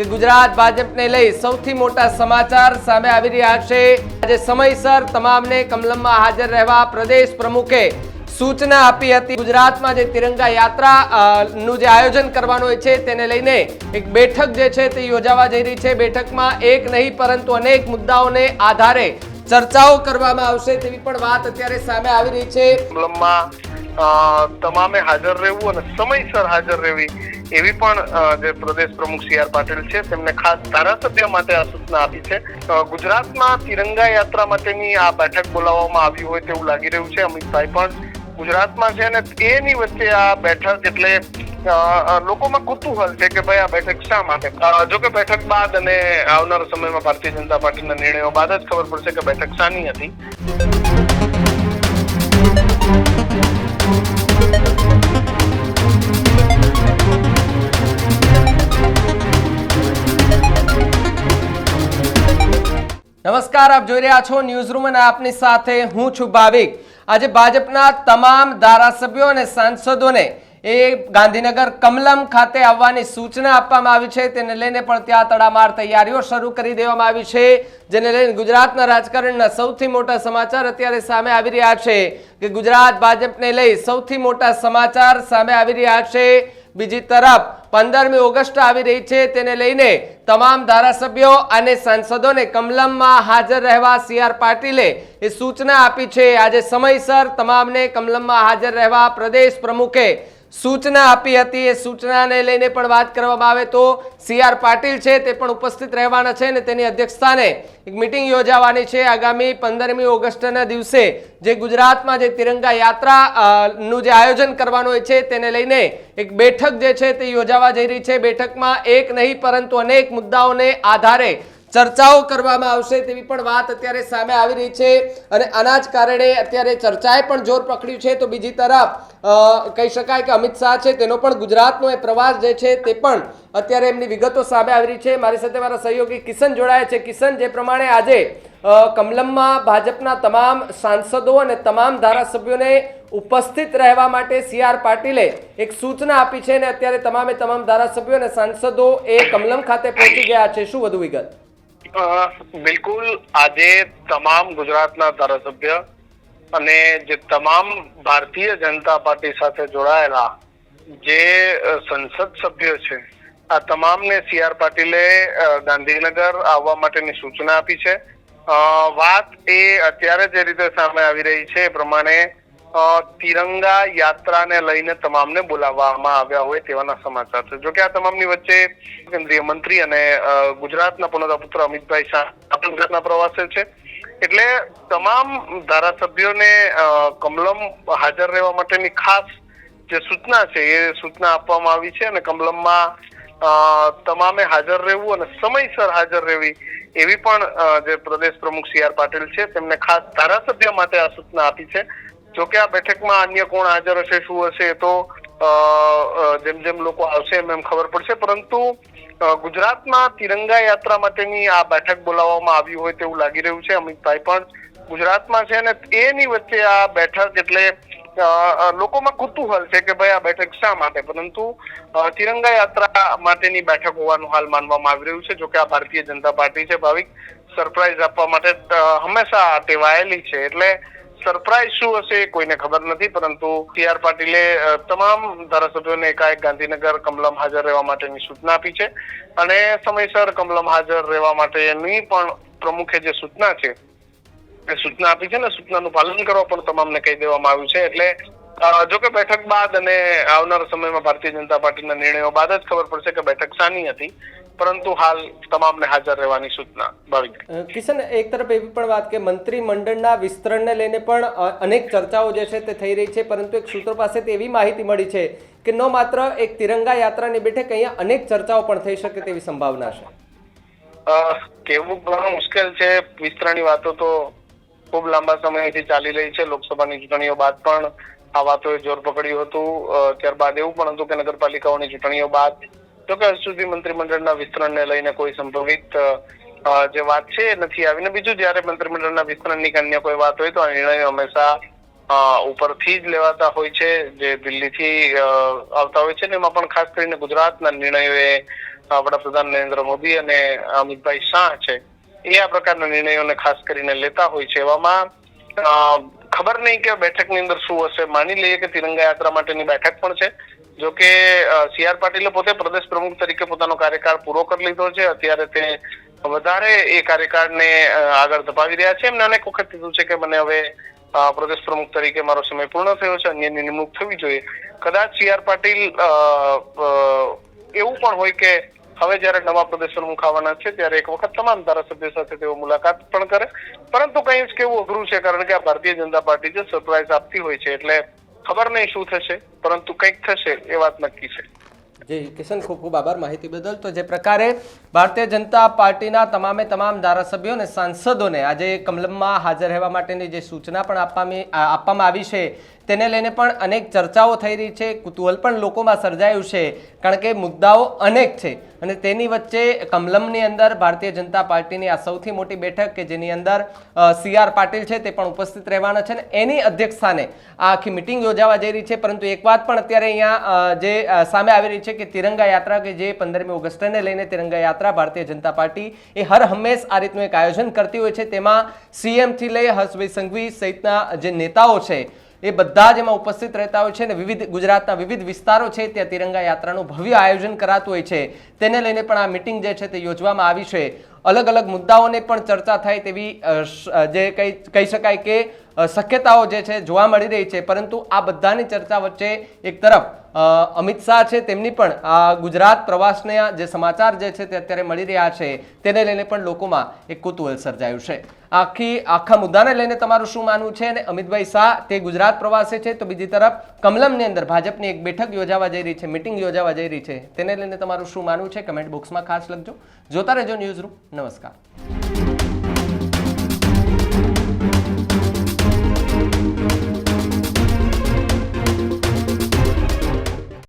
કે ગુજરાત ભાજપને લઈ સૌથી મોટા સમાચાર સામે આવી રહ્યા છે. આજે સમયસર તમામને કમલમમાં હાજર રહેવા પ્રદેશ પ્રમુખે સૂચના આપી હતી. ગુજરાતમાં જે તિરંગા યાત્રા નું જે આયોજન કરવાનું હોય છે તેને લઈને એક બેઠક જે છે તે યોજાવા જઈ રહી છે. બેઠકમાં એક નહીં, પરંતુ અનેક મુદ્દાઓને આધારે ચર્ચાઓ કરવામાં આવશે તેવી પણ વાત અત્યારે સામે આવી રહી છે. તમામે હાજર રહેવું અને સમયસર હાજર રહેવી એવી પણ જે પ્રદેશ પ્રમુખ સી આર પાટીલ છે, તેમને ખાસ ધારાસભ્ય માટે આ સૂચના આપી છે. ગુજરાતમાં તિરંગા યાત્રા માટેની આ બેઠક બોલાવવામાં આવી હોય તેવું લાગી રહ્યું છે. અમિતભાઈ પણ ગુજરાતમાં છે અને એની વચ્ચે આ બેઠક એટલે લોકોમાં કુતૂહલ છે કે ભાઈ આ બેઠક શા માટે? જો કે બેઠક બાદ અને આવનારા સમયમાં ભારતીય જનતા પાર્ટીના નિર્ણયો બાદ જ ખબર પડશે કે બેઠક શાની હતી. નમસ્કાર, આપ જોઈ રહ્યા છો ન્યૂઝ રૂમ અને આપની સાથે હું છું ભાવિક. આજે ભાજપના તમામ ધારાસભ્યો અને સાંસદોને એ ગાંધીનગર કમલમ ખાતે આવવાની સૂચના આપવામાં આવી છે. તેને લઈને પણ ત્યાં તડામાર તૈયારીઓ શરૂ કરી દેવામાં આવી છે, જેને લઈને ગુજરાતના રાજકારણના સૌથી મોટા સમાચાર અત્યારે સામે આવી રહ્યા છે કે ગુજરાત ભાજપને લઈ સૌથી મોટા સમાચાર સામે આવી રહ્યા છે. બીજી તરફ પંદરમી ઓગસ્ટ આવી રહી છે. તેને લઈને તમામ ધારાસભ્યો અને સાંસદોને કમલમમાં હાજર રહેવા સી આર પાટીલે એ સૂચના આપી છે. આજે સમયસર તમામને કમલમમાં હાજર રહેવા પ્રદેશ પ્રમુખે સૂચના આપી હતી. એ સૂચનાને લઈને પણ વાત કરવામાં આવે તો સી આર પાટીલ છે તે પણ ઉપસ્થિત રહેવાના છે અને તેની અધ્યક્ષસ્થાને એક મિટિંગ યોજાવાની છે. આગામી પંદરમી ઓગસ્ટના દિવસે જે ગુજરાતમાં જે તિરંગા યાત્રા નું જે આયોજન કરવાનું હોય છે તેને લઈને એક બેઠક જે છે તે યોજાવા જઈ રહી છે. બેઠકમાં એક નહીં, પરંતુ અનેક મુદ્દાઓને આધારે ચર્ચાઓ કરવામાં આવશે તેવી પણ વાત અત્યારે સામે આવી રહી છે અને આના જ કારણે અત્યારે ચર્ચાએ પણ જોર પકડ્યું છે. તો બીજી તરફ કહી શકાય કે અમિત શાહ છે, તેનો પણ ગુજરાતનો એ પ્રવાસ જે છે તે પણ અત્યારે એમની વિગતો સામે આવી રહી છે. મારી સાથે મારા સહયોગી કિશન જોડાયા છે. કિશન, જે પ્રમાણે આજે કમલમમાં ભાજપના તમામ સાંસદો અને તમામ ધારાસભ્યોને ઉપસ્થિત રહેવા માટે સી આર પાટીલે એક સૂચના આપી છે અને અત્યારે તમામે તમામ ધારાસભ્યો અને સાંસદો એ કમલમ ખાતે પહોંચી ગયા છે. શું વધુ વિગત? બિલકુલ આજે તમામ ગુજરાતના ધારાસભ્ય અને જે તમામ ભારતીય જનતા પાર્ટી સાથે જોડાયેલા જે સંસદ સભ્યો છે, આ તમામને સી આર પાટીલે ગાંધીનગર આવવા માટેની સૂચના આપી છે. વાત એ અત્યારે જે રીતે સામે આવી રહી છે એ પ્રમાણે તિરંગા યાત્રાને લઈને તમામને બોલાવવામાં આવ્યા હોય તેવાના સમાચાર છે. જોકે આ તમામની વચ્ચે કેન્દ્રીય મંત્રી અને ગુજરાતના પુનતા પુત્ર અમિતભાઈ શાહ ગુજરાતના પ્રવાસે છે. એટલે તમામ ધારાસભ્યોને કમલમ હાજર રહેવા માટેની ખાસ જે સૂચના છે એ સૂચના આપવામાં આવી છે અને કમલમમાં તમામે હાજર રહેવું અને સમયસર હાજર રહેવી એવી પણ જે પ્રદેશ પ્રમુખ સી આર પાટીલ છે તેમને ખાસ ધારાસભ્ય માટે આ સૂચના આપી છે. જોકે આ બેઠકમાં અન્ય કોણ હાજર હશે, શું હશે તો જેમ જેમ લોકો આવશે એમ એમ ખબર પડશે. પરંતુ ગુજરાતમાં તિરંગા યાત્રા માટેની આ બેઠક બોલાવવામાં આવી હોય તેવું લાગી રહ્યું છે, અમિતભાઈ. પણ ગુજરાતમાં છે અને એની વચ્ચે આ બેઠક એટલે લોકોમાં કુતૂહલ છે કે ભાઈ આ બેઠક શા માટે? પરંતુ તિરંગા યાત્રા માટેની બેઠક હોવાનું હાલ માનવામાં આવી રહ્યું છે. જોકે આ ભારતીય જનતા પાર્ટી છે, ભાવિક સરપ્રાઈઝ આપવા માટે હંમેશા ટેવાયેલી છે. એટલે સરપ્રાઈઝ શું હશે કોઈને ખબર નથી, પરંતુ સી આર પાટીલે તમામ ધારાસભ્યોને એકાએક ગાંધીનગર કમલમ હાજર રહેવા માટેની સૂચના આપી છે. અને સમયસર કમલમ હાજર રહેવા માટેની પણ પ્રમુખે જે સૂચના છે, એ સૂચના આપી છે ને, સૂચનાનું પાલન કરવા પણ તમામને કહી દેવામાં આવ્યું છે. એટલે જો કે બેઠક બાદ અને આવનારા સમયમાં ભારતીય જનતા પાર્ટીના નિર્ણયો બાદ જ ખબર પડશે કે બેઠક શાની હતી. પરંતુ હાલ તમામને હાજર રહેવાની સૂચના ભાવિક અ, કિશન એક તરફ એવી પણ વાત કે મંત્રીમંડળના વિસ્તરણને લઈને પણ અનેક ચર્ચાઓ જે છે તે થઈ રહી છે પરંતુ એક સૂત્રો પાસેથી એવી માહિતી મળી છે કે ન માત્ર એક તિરંગા યાત્રાની બેઠક અહીંયા અનેક ચર્ચાઓ પણ થઈ શકે તેવી સંભાવના છે. અ, કહેવું ઘણું મુશ્કેલ છે. વિસ્તરણની વાતો તો ખૂબ લાંબા સમયથી ચાલી રહી છે. લોકસભાની ચૂંટણીઓ બાદ પણ આ વાતોએ જોર પકડ્યું હતું. ત્યારબાદ એવું પણ હતું કે નગરપાલિકાઓની ચૂંટણીઓ બાદ જો કે હજુ સુધી મંત્રીમંડળના વિસ્તરણને લઈને કોઈ સંભવિત જે વાત છે નથી આવી. ને બીજું જયારે મંત્રીમંડળના વિસ્તરણની અન્ય કોઈ વાત હોય તો આ નિર્ણયો હંમેશા ઉપરથી જ લેવાતા હોય છે, જે દિલ્હીથી આવતા હોય છે. ને એમાં પણ ખાસ કરીને ગુજરાતના નિર્ણયો એ વડાપ્રધાન નરેન્દ્ર મોદી અને અમિતભાઈ શાહ છે એ આ પ્રકારના નિર્ણયોને ખાસ કરીને લેતા હોય છે. એવામાં ખબર નહીં કે બેઠકની અંદર શું હશે. માની લઈએ કે તિરંગા યાત્રા માટેની બેઠક પણ છે. જો કે સી આર પાટીલે પોતે પ્રદેશ પ્રમુખ તરીકે પોતાનો કાર્યકાળ પૂરો કરી લીધો છે. અત્યારે તે વધારે એ કાર્યકાળને આગળ ધપાવી રહ્યા છે. એમને અનેક વખત કીધું છે કે મને હવે પ્રદેશ પ્રમુખ તરીકે મારો સમય પૂર્ણ થયો છે. અન્યની નિમણૂક થવી જોઈએ. કદાચ સી આર પાટીલ એવું પણ હોય કે હવે જ્યારે નવા પ્રદેશો મુખાવાના છે, ત્યારે એક વખત તમામ ધારાસભ્યો સાથે તેઓ મુલાકાત પણ કરે. પરંતુ કંઈ જ કેવું અઘરું છે, કારણ કે આ ભારતીય જનતા પાર્ટી જે સરપ્રાઈઝ આપતી હોય છે, એટલે ખબર નહીં શું થશે, પરંતુ કંઈક થશે એ વાત નક્કી છે. જી, કિશન, ખૂબ ખૂબ આભાર માહિતી બદલ. તો જે પ્રકારે ભારતીય જનતા પાર્ટીના તમામે તમામ ધારાસભ્યો અને સાંસદોને આજે કમલમમાં હાજર રહેવા માટેની જે સૂચના પણ આપવામાં આપવામાં આવી છે તેને લઈને પણ અનેક ચર્ચાઓ થઈ રહી છે. કુતૂહલ પણ લોકોમાં સર્જાયું છે, કારણ કે મુદ્દાઓ અનેક છે. અને તેની વચ્ચે કમલમની અંદર ભારતીય જનતા પાર્ટીની આ સૌથી મોટી બેઠક કે જેની અંદર સી આર પાટીલ છે તે પણ ઉપસ્થિત રહેવાના છે અને એની અધ્યક્ષસ્થાને આ આખી મિટિંગ યોજાવા જઈ રહી છે. પરંતુ એક વાત પણ અત્યારે અહીંયા જે સામે આવી રહી છે કે તિરંગા યાત્રા કે જે પંદરમી ઓગસ્ટને લઈને તિરંગા યાત્રા ભારતીય જનતા પાર્ટી એ હર હંમેશ આ રીતનું એક આયોજન કરતી હોય છે. તેમાં સીએમથી લઈ હર્ષભાઈ સંઘવી સહિતના જે નેતાઓ છે એ બધા જ એમાં ઉપસ્થિત રહેતા હોય છે અને વિવિધ ગુજરાતના વિવિધ વિસ્તારો છે, ત્યાં તિરંગા યાત્રાનું ભવ્ય આયોજન કરાતું હોય છે. તેને લઈને પણ આ મિટિંગ જે છે તે યોજવામાં આવી છે. અલગ અલગ મુદ્દાઓને પણ ચર્ચા થાય તેવી જે કહી શકાય કે શક્યતાઓ જે છે જોવા મળી રહી છે. પરંતુ આ બધાની ચર્ચા વચ્ચે એક તરફ અમિત શાહ છે, તેમની પણ આ ગુજરાત પ્રવાસના જે સમાચાર જે છે તે અત્યારે મળી રહ્યા છે, તેને લઈને પણ લોકોમાં એક કુતૂહલ સર્જાયું છે. આખી, આખા મુદ્દાને લઈને તમારું શું માનવું છે? અને અમિતભાઈ શાહ, તે ગુજરાત પ્રવાસે છે, તો બીજી તરફ, કમલમની અંદર ભાજપની એક બેઠક યોજાવા જઈ રહી છે, મિટિંગ યોજાવા જઈ રહી છે. તેને લઈને તમારું શું માનવું છે? કમેન્ટ બોક્સમાં ખાસ લખજો. જોતા રહેજો ન્યૂઝ રૂમ નમસ્કાર.